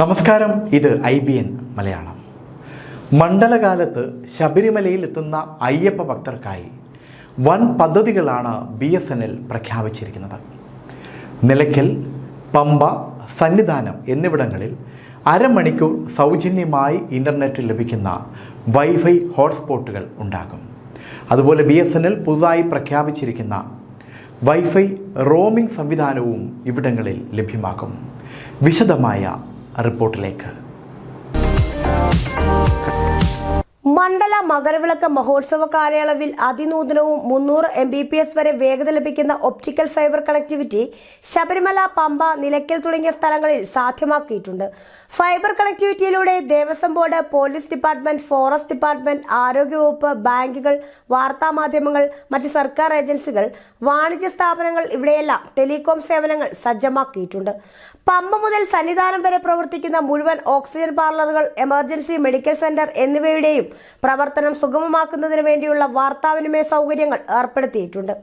നമസ്കാരം ഇത് I B N Malayalam. മണ്ഡലകാലത്ത് ശബരിമലയിൽ എത്തുന്ന അയ്യപ്പ ഭക്തർക്കായി വൻ പദ്ധതികളാണ് ബി എസ് എൻ എൽ പ്രഖ്യാപിച്ചിരിക്കുന്നത്. നിലയ്ക്കൽ പമ്പ സന്നിധാനം എന്നിവിടങ്ങളിൽ അരമണിക്കൂർ സൗജന്യമായി ഇന്റർനെറ്റ് ലഭിക്കുന്ന വൈഫൈ ഹോട്ട്സ്പോട്ടുകൾ ഉണ്ടാകും. അതുപോലെ ബി എസ് എൻ എൽ പുതുതായി പ്രഖ്യാപിച്ചിരിക്കുന്ന വൈഫൈ റോമിംഗ് സംവിധാനവും ഇവിടങ്ങളിൽ ലഭ്യമാക്കും വിശദമായ റിപ്പോർട്ടിലേക്ക്. മണ്ഡല മകരവിളക്ക് മഹോത്സവ കാലയളവിൽ അതിനൂതനവും മുന്നൂറ് എം ബി പി എസ് വരെ വേഗത ലഭിക്കുന്ന optical fibre connectivity Sabarimala Pamba Nilakkal തുടങ്ങിയ സ്ഥലങ്ങളിൽ സാധ്യമാക്കിയിട്ടുണ്ട്. Fibre കണക്ടിവിറ്റിയിലൂടെ Devaswom board police department forest department ആരോഗ്യവകുപ്പ് ബാങ്കുകൾ വാർത്താമാധ്യമങ്ങൾ മറ്റ് സർക്കാർ ഏജൻസികൾ വാണിജ്യ സ്ഥാപനങ്ങൾ ഇവിടെയെല്ലാം ടെലികോം സേവനങ്ങൾ സജ്ജമാക്കിയിട്ടുണ്ട്. പമ്പ മുതൽ സന്നിധാനം വരെ പ്രവർത്തിക്കുന്ന മുഴുവൻ ഓക്സിജൻ പാർലറുകൾ എമർജൻസി മെഡിക്കൽ സെന്റർ എന്നിവയുടെയും പ്രവർത്തനം സുഗമമാക്കുന്നതിന് വേണ്ടിയുള്ള വാർത്താവിനിമയ സൗകര്യങ്ങൾ ഏർപ്പെടുത്തിയിട്ടുണ്ട്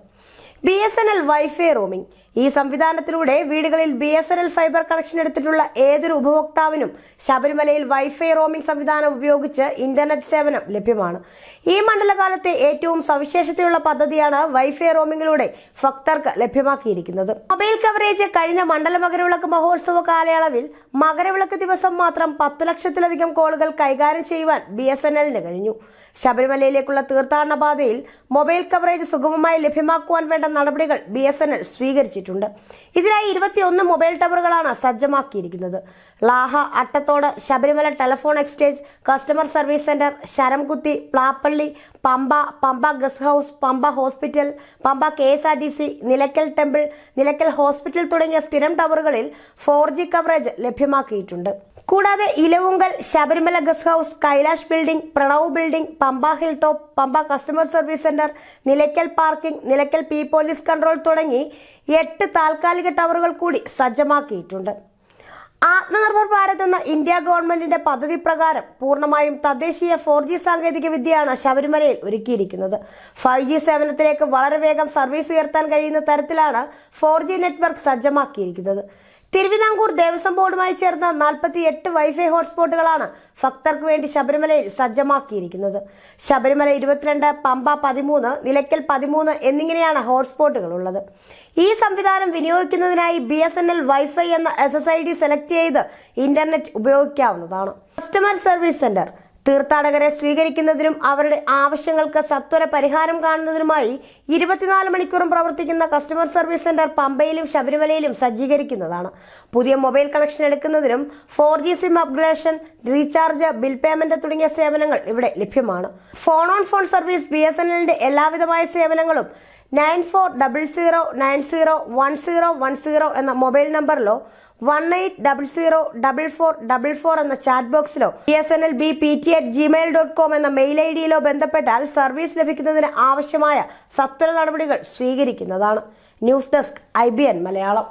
B S N L wifi roaming ഈ സംവിധാനത്തിലൂടെ വീടുകളിൽ B S N L fibre connection എടുത്തിട്ടുള്ള ഏതൊരു ഉപഭോക്താവിനും ശബരിമലയിൽ വൈഫൈ റോമിംഗ് സംവിധാനം ഉപയോഗിച്ച് ഇന്റർനെറ്റ് സേവനം ലഭ്യമാണ്. ഈ മണ്ഡലകാലത്തെ ഏറ്റവും സവിശേഷതയുള്ള പദ്ധതിയാണ് വൈഫൈ റോമിംഗിലൂടെ ഭക്തർക്ക് ലഭ്യമാക്കിയിരിക്കുന്നത്. മൊബൈൽ കവറേജ് കഴിഞ്ഞ മണ്ഡല മകരവിളക്ക് മഹോത്സവ കാലയളവിൽ മകരവിളക്ക് ദിവസം മാത്രം പത്ത് ലക്ഷത്തിലധികം കോളുകൾ കൈകാര്യം ചെയ്യുവാൻ ബി എസ് എൻ എല്ലിന് കഴിഞ്ഞു. ശബരിമലയിലേക്കുള്ള തീർത്ഥാടന പാതയിൽ മൊബൈൽ കവറേജ് സുഗമമായി ലഭ്യമാക്കുവാൻ വേണ്ട നടപടികൾ ബി എസ് എൻ എൽ സ്വീകരിച്ചിട്ടുണ്ട്. ഇതിനായി ഇരുപത്തിയൊന്ന് മൊബൈൽ ടവറുകളാണ് സജ്ജമാക്കിയിരിക്കുന്നത്. Laha Attathode Sabarimala telephone exchange customer service centre Sharamkuthi Plappally Pamba Pamba guest house Pamba hospital Pamba K S R T C Nilakkal temple Nilakkal hospital തുടങ്ങിയ സ്ഥിരം ടവറുകളിൽ four G coverage ലഭ്യമാക്കിയിട്ടുണ്ട്. കൂടാതെ Elavunkal Sabarimala guest house Kailash building Pranav building Pamba hill top Pamba customer service centre Nilakkal parking Nilakkal P police control തുടങ്ങി എട്ട് താൽക്കാലിക ടവറുകൾ കൂടി സജ്ജമാക്കിയിട്ടുണ്ട്. ആത്മനിർഭർ ഭാരത് എന്ന ഇന്ത്യ ഗവൺമെന്റിന്റെ പദ്ധതി പ്രകാരം പൂർണമായും തദ്ദേശീയ ഫോർ ജി സാങ്കേതിക വിദ്യയാണ് ശബരിമലയിൽ ഒരുക്കിയിരിക്കുന്നത്. ഫൈവ് ജി സേവനത്തിലേക്ക് വളരെ വേഗം സർവീസ് ഉയർത്താൻ കഴിയുന്ന തരത്തിലാണ് ഫോർ ജി നെറ്റ്വർക്ക് സജ്ജമാക്കിയിരിക്കുന്നത്. തിരുവിതാംകൂർ ദേവസ്വം ബോർഡുമായി ചേർന്ന നാൽപ്പത്തി എട്ട് വൈഫൈ ഹോട്ട്സ്പോട്ടുകളാണ് ഭക്തർക്ക് വേണ്ടി ശബരിമലയിൽ സജ്ജമാക്കിയിരിക്കുന്നത്. ശബരിമല ഇരുപത്തിരണ്ട് പമ്പ പതിമൂന്ന് നിലയ്ക്കൽ പതിമൂന്ന് എന്നിങ്ങനെയാണ് ഹോട്ട്സ്പോട്ടുകൾ ഉള്ളത് ഈ സംവിധാനം വിനിയോഗിക്കുന്നതിനായി B S N L wifi എന്ന S S I D select ചെയ്ത് ഇന്റർനെറ്റ് ഉപയോഗിക്കാവുന്നതാണ്. കസ്റ്റമർ സർവീസ് സെന്റർ തീർത്ഥാടകരെ സ്വീകരിക്കുന്നതിനും അവരുടെ ആവശ്യങ്ങൾക്ക് സത്വര പരിഹാരം കാണുന്നതിനുമായി ഇരുപത്തിനാല് മണിക്കൂറും പ്രവർത്തിക്കുന്ന കസ്റ്റമർ സർവീസ് സെന്റർ പമ്പയിലും ശബരിമലയിലും സജ്ജീകരിക്കുന്നതാണ്. പുതിയ മൊബൈൽ കണക്ഷൻ എടുക്കുന്നതിനും four G SIM upgration recharge bill payment തുടങ്ങിയ സേവനങ്ങൾ ഇവിടെ ലഭ്യമാണ്. Phone on phone service B S N എല്ലിന്റെ എല്ലാവിധമായ സേവനങ്ങളും nine four double zero nine zero one zero one zero എന്ന mobile നമ്പറിലോ one eight double zero double four double four എന്ന chat ബോക്സിലോ B S N L B P T at Gmail dot com എന്ന mail I ഡിയിലോ ബന്ധപ്പെട്ടാൽ service ലഭിക്കുന്നതിന് ആവശ്യമായ സത്വര നടപടികൾ സ്വീകരിക്കുന്നതാണ്. News desk I B N Malayalam.